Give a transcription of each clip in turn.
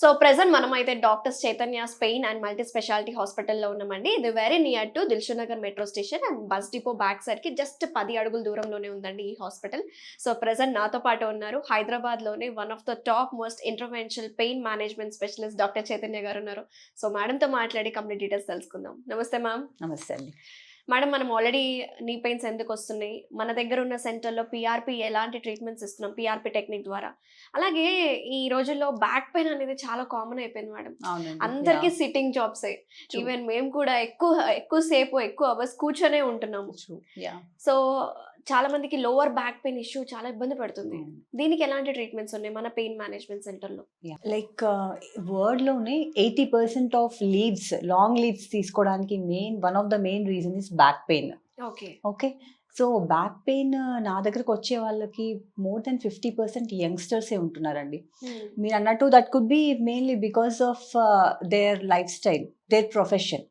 So present మనం అయితే doctors Chaitanya spine and multi speciality హాస్పిటల్లో ఉన్నామండి. ఇది very near to Dilsukhnagar metro station and bus depot back సైడ్కి జస్ట్ పది అడుగుల దూరంలోనే ఉందండి ఈ హాస్పిటల్ సో ప్రెసెంట్ నాతో పాటు ఉన్నారు. హైదరాబాద్లోనే one of the top most interventional pain management specialist doctor Chaitanya garu ఉన్నారు. సో మేడంతో మాట్లాడి కంప్లీట్ డీటెయిల్స్ తెలుసుకుందాం. నమస్తే మ్యామ్ నమస్తే అండి. మేడం మనం ఆల్రెడీ నీ పెయిన్స్ ఎందుకు వస్తున్నాయి? మన దగ్గర ఉన్న సెంటర్లో పిఆర్పి ఎలాంటి ట్రీట్మెంట్స్ ఇస్తున్నాం? పిఆర్పి టెక్నిక్ ద్వారా. అలాగే ఈ రోజుల్లో బ్యాక్ పెయిన్ అనేది చాలా కామన్ అయిపోయింది మేడం. అందరికీ సిట్టింగ్ జాబ్స్. ఈవెన్ మేము కూడా ఎక్కువ ఎక్కువ సేపు ఎక్కువ అవర్స్ కూర్చొనే ఉంటున్నాము. సో చాలా మందికి లోవర్ బ్యాక్ పెయిన్ ఇష్యూ చాలా ఇబ్బంది పడుతుంది. దీనికి ఎలాంటి ట్రీట్మెంట్స్ ఉన్నాయి మన పెయిన్ మేనేజ్మెంట్ సెంటర్లో like వర్డ్లోనే eighty percent of leaves long leaves తీసుకోవడానికి main one of the main reason is back pain okay okay so back pain నా దగ్గరకు వచ్చే వాళ్ళకి మోర్ దెన్ ఫిఫ్టీ పర్సెంట్ యంగ్స్టర్సే ఉంటున్నారండి. మీరు అన్నట్టు that could be mainly because of their life style their profession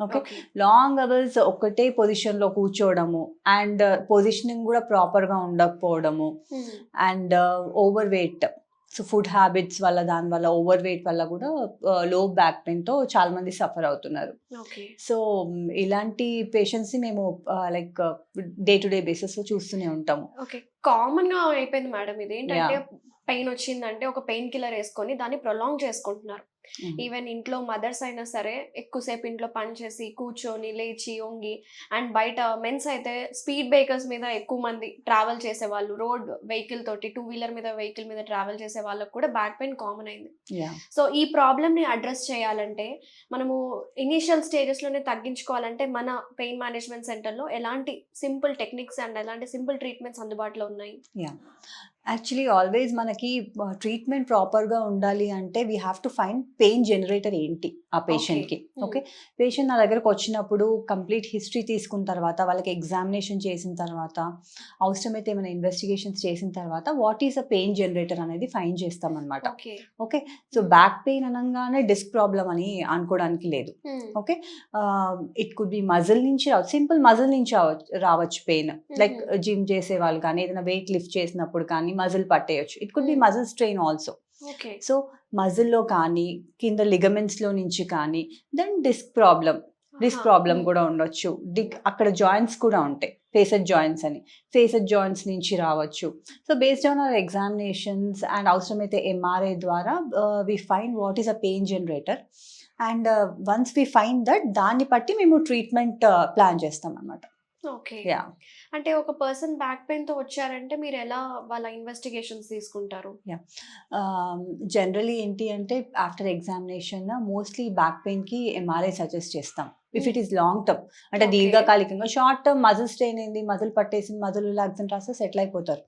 okay. Long hours ఒకటే పొజిషన్లో కూర్చోవడము అండ్ పొజిషనింగ్ కూడా ప్రాపర్గా ఉండకపోవడము and over weight so food habits వల్ల దాని వల్ల ఓవర్ వెయిట్ వల్ల కూడా లో బ్యాక్ పెయిన్తో చాలా మంది సఫర్ అవుతున్నారు. సో ఇలాంటి పేషెంట్స్ని మేము లైక్ డే టు డే బేసిస్లో చూస్తూనే ఉంటాము. ఓకే. కామన్గా అయిపోయింది మేడం ఇది ఏంటంటే పెయిన్ వచ్చిందంటే ఒక పెయిన్ కిల్లర్ వేసుకొని దాన్ని ప్రొలాంగ్ చేసుకుంటున్నారు. ఈవెన్ ఇంట్లో మదర్స్ అయినా సరే ఎక్కువసేపు ఇంట్లో పని చేసి కూర్చొని లేచి వంగి అండ్ బయట మెన్స్ అయితే స్పీడ్ బ్రేకర్స్ మీద ఎక్కువ మంది ట్రావెల్ చేసే వాళ్ళు రోడ్ వెహికల్ తోటి టూ వీలర్ మీద వెహికల్ మీద ట్రావెల్ చేసే వాళ్ళకు కూడా బ్యాక్ పెయిన్ కామన్ అయింది. సో ఈ ప్రాబ్లమ్ని అడ్రస్ చేయాలంటే మనము ఇనీషియల్ స్టేజెస్లోనే తగ్గించుకోవాలంటే మన పెయిన్ మేనేజ్మెంట్ సెంటర్లో ఎలాంటి సింపుల్ టెక్నిక్స్ అండ్ ఎలాంటి సింపుల్ ట్రీట్మెంట్స్ అందుబాటులో ఉన్నాయి? యాక్చువల్లీ ఆల్వేస్ మనకి ట్రీట్మెంట్ ప్రాపర్గా ఉండాలి అంటే we have to find pain generator ఏంటి ఆ పేషెంట్కి? ఓకే. పేషెంట్ నా దగ్గరకు వచ్చినప్పుడు కంప్లీట్ హిస్టరీ తీసుకున్న తర్వాత వాళ్ళకి ఎగ్జామినేషన్ చేసిన తర్వాత అవసరమైతే ఏమైనా ఇన్వెస్టిగేషన్స్ చేసిన తర్వాత what is a pain generator అనేది ఫైండ్ చేస్తాం అనమాట ఓకే. సో బ్యాక్ పెయిన్ అనగానే డిస్క్ ప్రాబ్లం అని అనుకోవడానికి లేదు. Okay. It could be muscle నుంచి రావచ్చు సింపుల్ మజిల్ నుంచి రావచ్చు పెయిన్. లైక్ జిమ్ చేసే వాళ్ళు కానీ ఏదైనా వెయిట్ లిఫ్ట్ చేసినప్పుడు కానీ muscle పట్టేయచ్చు. It could be. Muscle strain also. Okay. So మజిల్లో కానీ కింద లిగమెంట్స్లో నుంచి కానీ then disc problem disc problem కూడా ఉండొచ్చు. డిక్ అక్కడ జాయింట్స్ కూడా ఉంటాయి. ఫేసెడ్ జాయింట్స్ అని. ఫేసెడ్ జాయింట్స్ నుంచి రావచ్చు. So based on our examinations and అవసరమైతే ఎంఆర్ఐ ద్వారా we find what is a pain generator and once we find that దాన్ని బట్టి మేము ట్రీట్మెంట్ ప్లాన్ చేస్తాం అనమాట ఓకే. యా. అంటే ఒక పర్సన్ బ్యాక్ పెయిన్తో వచ్చారంటే మీరు ఎలా వాళ్ళ ఇన్వెస్టిగేషన్స్ తీసుకుంటారు? జనరలీ Um, ఏంటి అంటే ఆఫ్టర్ ఎగ్జామినేషన్ మోస్ట్లీ బ్యాక్ పెయిన్కి ఎంఆర్ఐ సజెస్ట్ చేస్తాం. If it is long term అంటే. దీర్ఘకాలికంగా షార్ట్ టర్మ్ మజిల్ స్ట్రెయిన్ అయింది మజిల్ పట్టేసి మజిల్ రిలాక్సన్ రాస్తే సెటిల్ అయిపోతారు.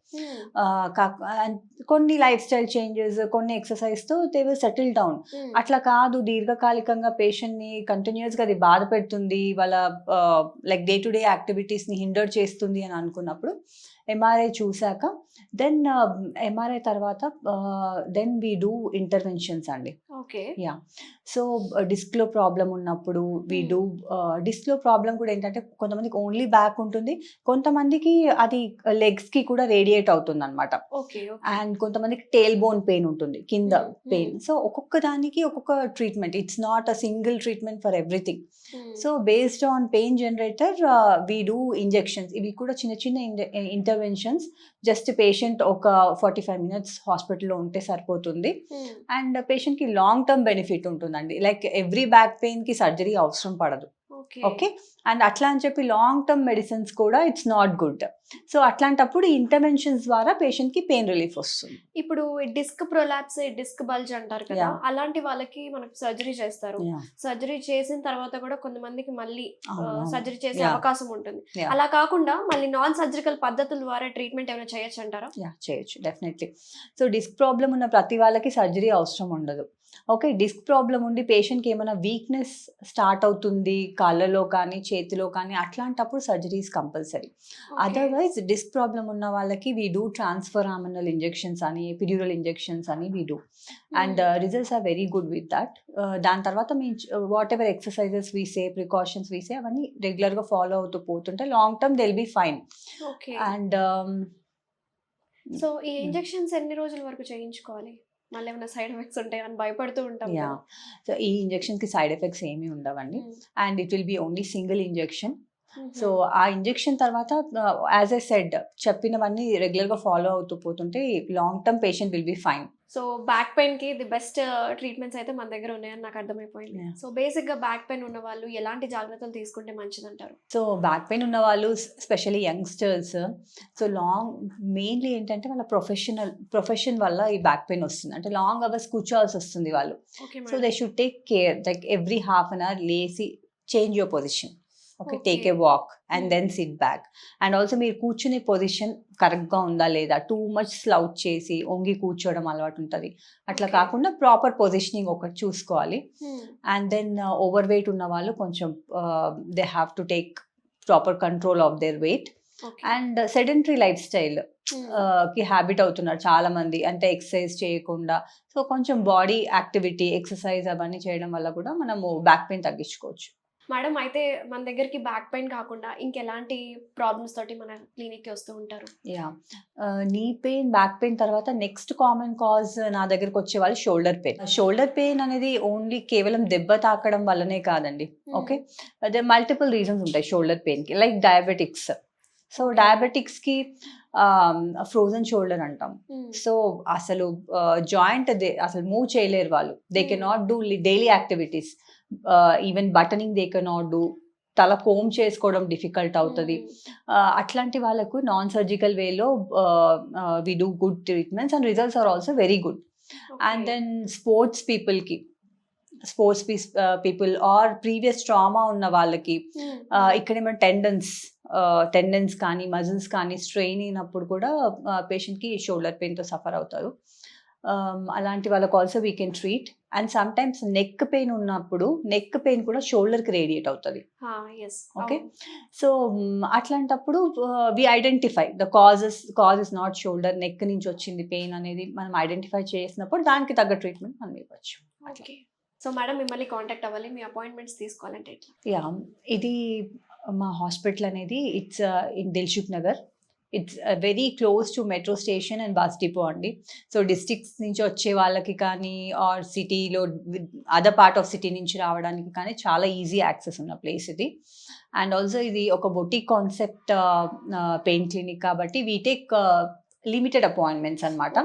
And కొన్ని లైఫ్ స్టైల్ చేంజెస్ కొన్ని ఎక్సర్సైజ్తో దే విల్ సెటిల్ డౌన్ అట్లా కాదు దీర్ఘకాలికంగా పేషెంట్ని కంటిన్యూస్గా అది బాధ పెడుతుంది వాళ్ళ లైక్ డే టు డే యాక్టివిటీస్ని హిండర్ చేస్తుంది అని అనుకున్నప్పుడు ఎంఆర్ఐ చూశాక దెన్ ఎంఆర్ఐ తర్వాత దెన్ వీ డూ ఇంటర్వెన్షన్స్ అండి. ఓకే. సో డిస్క్లో ప్రాబ్లం ఉన్నప్పుడు వీ Hmm. డూ డిస్క్లో ప్రాబ్లం కూడా ఏంటంటే కొంతమందికి ఓన్లీ బ్యాక్ ఉంటుంది. కొంతమందికి అది లెగ్స్కి కూడా రేడియేట్ అవుతుంది అనమాట ఓకే. అండ్ కొంతమందికి టేల్ బోన్ పెయిన్ ఉంటుంది కింద Hmm. పెయిన్ సో ఒక్కొక్క దానికి ఒక్కొక్క treatment it's not a single treatment for everything so based on pain generator we do injections ఇవి కూడా చిన్న చిన్న ఇంటర్వెన్షన్స్ జస్ట్ పేషెంట్ ఒక ఫార్టీ ఫైవ్ మినిట్స్ హాస్పిటల్లో ఉంటే సరిపోతుంది. అండ్ పేషెంట్కి లాంగ్ టర్మ్ బెనిఫిట్ ఉంటుందండి. లైక్ ఎవ్రీ బ్యాక్ పెయిన్కి సర్జరీ అవసరం పడదు. ఓకే. ఓకే? అండ్ అట్లా అని చెప్పి లాంగ్ టర్మ్ మెడిసిన్స్ కూడా ఇట్స్ నాట్ గుడ్. సో అట్లాంటప్పుడు ఇంటర్వెన్షన్స్ ద్వారా పేషెంట్కి పెయిన్ రిలీఫ్ వస్తుంది. ఇప్పుడు డిస్క్ ప్రొలాప్స్ డిస్క్ బల్జ్ అంటారు కదా. అలాంటి వాళ్ళకి మనకు సర్జరీ చేస్తారు. సర్జరీ చేసిన తర్వాత కూడా కొంతమందికి మళ్ళీ. సర్జరీ చేసే. అవకాశం ఉంటుంది. అలా కాకుండా మళ్ళీ నాన్ సర్జికల్ పద్ధతుల ద్వారా ట్రీట్మెంట్ ఏమైనా చేయొచ్చు అంటారా? చేయొచ్చు. డెఫినెట్లీ. సో డిస్క్ ప్రాబ్లం ఉన్న ప్రతి వాళ్ళకి సర్జరీ అవసరం ఉండదు. ఓకే డిస్క్ ప్రాబ్లం ఉండి పేషెంట్కి ఏమైనా వీక్నెస్ స్టార్ట్ అవుతుంది కాళ్ళలో కానీ చేతిలో కానీ అట్లాంటప్పుడు surgeries compulsory. Otherwise disc problem ఉన్న వాళ్ళకి we do transforaminal injections అని ఎపిడ్యూరల్ ఇంజెక్షన్స్ అని we do. And results are very good with that. దాని తర్వాత మీ వాట్ ఎవర్ ఎక్సర్సైజెస్ వీసే ప్రికాషన్స్ వీసే అవన్నీ రెగ్యులర్గా ఫాలో అవుతూ పోతుంటే long term they'll be fine. Okay. And so ఈ ఇంజెక్షన్స్ ఎన్ని రోజుల వరకు చేయించుకోవాలి? మళ్ళీ ఏమైనా సైడ్ ఎఫెక్ట్స్ ఉంటాయి అని భయపడుతూ ఉంటాం యా. సో ఈ ఇంజెక్షన్కి సైడ్ ఎఫెక్ట్స్ ఏమీ ఉండవండి మ్మ్. And it will be only single injection hmm. So ఆ ఇంజెక్షన్ తర్వాత యాజ్ ఎ సెడ్ చెప్పినవన్నీ రెగ్యులర్గా ఫాలో అవుతూ పోతుంటే long term patient will be fine so back పెయిన్కి the best treatments అయితే మన దగ్గర ఉన్నాయని నాకు అర్థమైపోయింది. సో బేసిక్గా బ్యాక్ పెయిన్ ఉన్న వాళ్ళు ఎలాంటి జాగ్రత్తలు తీసుకుంటే మంచిది అంటారు సో బ్యాక్ పెయిన్ ఉన్న వాళ్ళు specially youngsters so long mainly ఏంటంటే వాళ్ళ ప్రొఫెషనల్ ప్రొఫెషన్ వల్ల ఈ బ్యాక్ పెయిన్ వస్తుంది. అంటే లాంగ్ అవర్స్ కూర్చోవాల్సి వస్తుంది వాళ్ళు. So they should take care like every half an hour లేసి change your position okay take a. Walk and. Then sit back and also మీరు కూర్చునే పొజిషన్ కరెక్ట్గా ఉందా లేదా? టూ మచ్ స్లౌట్ చేసి ఒంగి కూర్చోవడం అలవాటు ఉంటుంది. అట్లా. కాకుండా ప్రాపర్ పొజిషనింగ్ ఒకటి చూసుకోవాలి. అండ్ దెన్ ఓవర్ వెయిట్ ఉన్న వాళ్ళు కొంచెం they have to take proper control of their weight and sedentary life స్టైల్కి habit అవుతున్నారు చాలా మంది. అంటే ఎక్సర్సైజ్ చేయకుండా. సో కొంచెం బాడీ యాక్టివిటీ ఎక్సర్సైజ్ అవన్నీ చేయడం వల్ల కూడా మనము బ్యాక్ పెయిన్ తగ్గించుకోవచ్చు. మేడం అయితే మన దగ్గరికి బ్యాక్ పెయిన్ కాకుండా ఇంకెలాంటి ప్రాబ్లమ్స్ తోటి మన క్లినిక్కి వస్తూ ఉంటారు? Yeah knee pain back pain తర్వాత నెక్స్ట్ కామన్ కాజ్ నా దగ్గరకు వచ్చే వాళ్ళు షోల్డర్ పెయిన్ షోల్డర్ పెయిన్ అనేది ఓన్లీ కేవలం దెబ్బ తాకడం వల్లనే కాదండి. ఓకే అదే మల్టిపుల్ రీజన్స్ ఉంటాయి షోల్డర్ పెయిన్కి లైక్ డయాబెటిక్స్ సో డయాబెటిక్స్కి ఫ్రోజన్ షోల్డర్ అంటాం. సో అసలు జాయింట్ అసలు మూవ్ చేయలేరు వాళ్ళు. They Hmm. Can not do daily activities even buttoning they can not do తల కోమ్ చేసుకోవడం డిఫికల్ట్ అవుతుంది. Uh, అట్లాంటి వాళ్ళకు నాన్ సర్జికల్ వేలో we do good treatments and results are also very good and then sports పీపుల్కి sports people or previous trauma ఉన్న వాళ్ళకి ఇక్కడ ఏమైనా టెండన్స్ టెండన్స్ కానీ మజిల్స్ కానీ స్ట్రెయిన్ అయినప్పుడు కూడా పేషెంట్కి షోల్డర్ పెయిన్తో సఫర్ అవుతారు. అలాంటి వాళ్ళకి also we can treat and sometimes neck pain ఉన్నప్పుడు నెక్ పెయిన్ కూడా షోల్డర్కి రేడియేట్ అవుతుంది. Okay. సో అట్లాంటప్పుడు we identify the causes cause is not shoulder neck నుంచి వచ్చింది పెయిన్ అనేది మనం ఐడెంటిఫై చేసినప్పుడు దానికి తగ్గ ట్రీట్మెంట్ మనం ఇవ్వచ్చు. ఓకే సో మేడం మిమ్మల్ని కాంటాక్ట్ అవ్వాలి. మీ అపాయింట్మెంట్స్ తీసుకోవాలంటే యా ఇది మా హాస్పిటల్ అనేది it's in Dilsukhnagar it's very close to metro station and bus depot అండి సో డిస్ట్రిక్ట్స్ నుంచి వచ్చే వాళ్ళకి కానీ ఆర్ సిటీలో అదర్ పార్ట్ ఆఫ్ సిటీ నుంచి రావడానికి కానీ చాలా ఈజీ యాక్సెస్ ఉన్న ప్లేస్ ఇది. అండ్ ఆల్సో ఇది ఒక బొటిక్ కాన్సెప్ట్ పెయింట్ క్లినిక్ కాబట్టి వీ టేక్ లిమిటెడ్ అపాయింట్మెంట్స్ అనమాట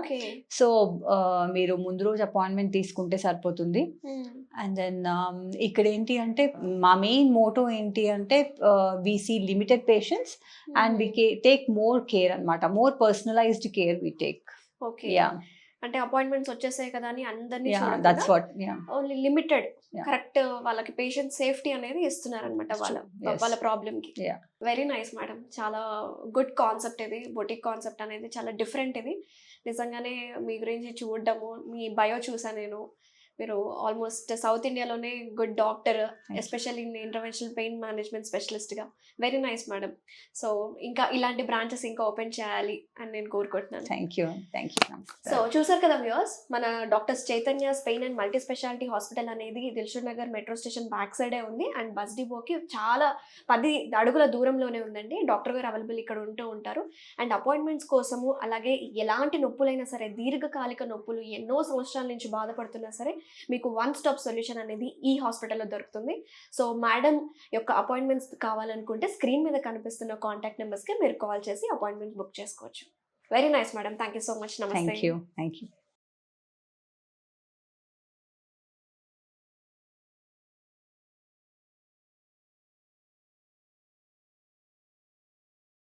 సో మీరు ముందు రోజు అపాయింట్మెంట్ తీసుకుంటే సరిపోతుంది. అండ్ దెన్ ఇక్కడ ఏంటి అంటే మా మెయిన్ మోటో ఏంటి అంటే we see limited patients and we take more care అనమాట more personalised care we take okay yeah అంటే అపాయింట్మెంట్స్ వచ్చేసాయి కదా అని అందరినీ ఓన్లీ లిమిటెడ్. కరెక్ట్ వాళ్ళకి పేషెంట్ సేఫ్టీ అనేది ఇస్తున్నారు అనమాట వాళ్ళ. వాళ్ళ ప్రాబ్లమ్కి. వెరీ నైస్ మేడం చాలా గుడ్ కాన్సెప్ట్ ఇది. బొటిక్ కాన్సెప్ట్ అనేది చాలా డిఫరెంట్ ఇది. నిజంగానే మీ గురించి చూడడము మీ బయో చూసా నేను. మీరు ఆల్మోస్ట్ సౌత్ ఇండియాలోనే good doctor you. Especially in interventional pain management స్పెషలిస్ట్గా very nice madam so ఇంకా ఇలాంటి బ్రాంచెస్ ఇంకా ఓపెన్ చేయాలి అని నేను కోరుకుంటున్నాను. Thank you thank you so చూసారు కదా వ్యూవర్స్ మన doctors Chaitanya spine and multi speciality hospital అనేది Dilsukh Nagar metro station back సైడే ఉంది. అండ్ బస్ డిపోకి చాలా పది అడుగుల దూరంలోనే ఉందండి. డాక్టర్ గారు అవైలబుల్ ఇక్కడ ఉంటూ ఉంటారు. అండ్ అపాయింట్మెంట్స్ కోసము అలాగే ఎలాంటి నొప్పులైనా సరే దీర్ఘకాలిక నొప్పులు ఎన్నో సంవత్సరాల నుంచి బాధపడుతున్నా సరే మీకు వన్ స్టాప్ సొల్యూషన్ అనేది ఈ హాస్పిటల్లో దొరుకుతుంది. సో మేడం యొక్క అపాయింట్మెంట్స్ కావాలనుకుంటే స్క్రీన్ మీద కనిపిస్తున్న కాంటాక్ట్ నెంబర్స్కి మీరు కాల్ చేసి అపాయింట్మెంట్ బుక్ చేసుకోవచ్చు. Very nice madam thank you so much namaste thank you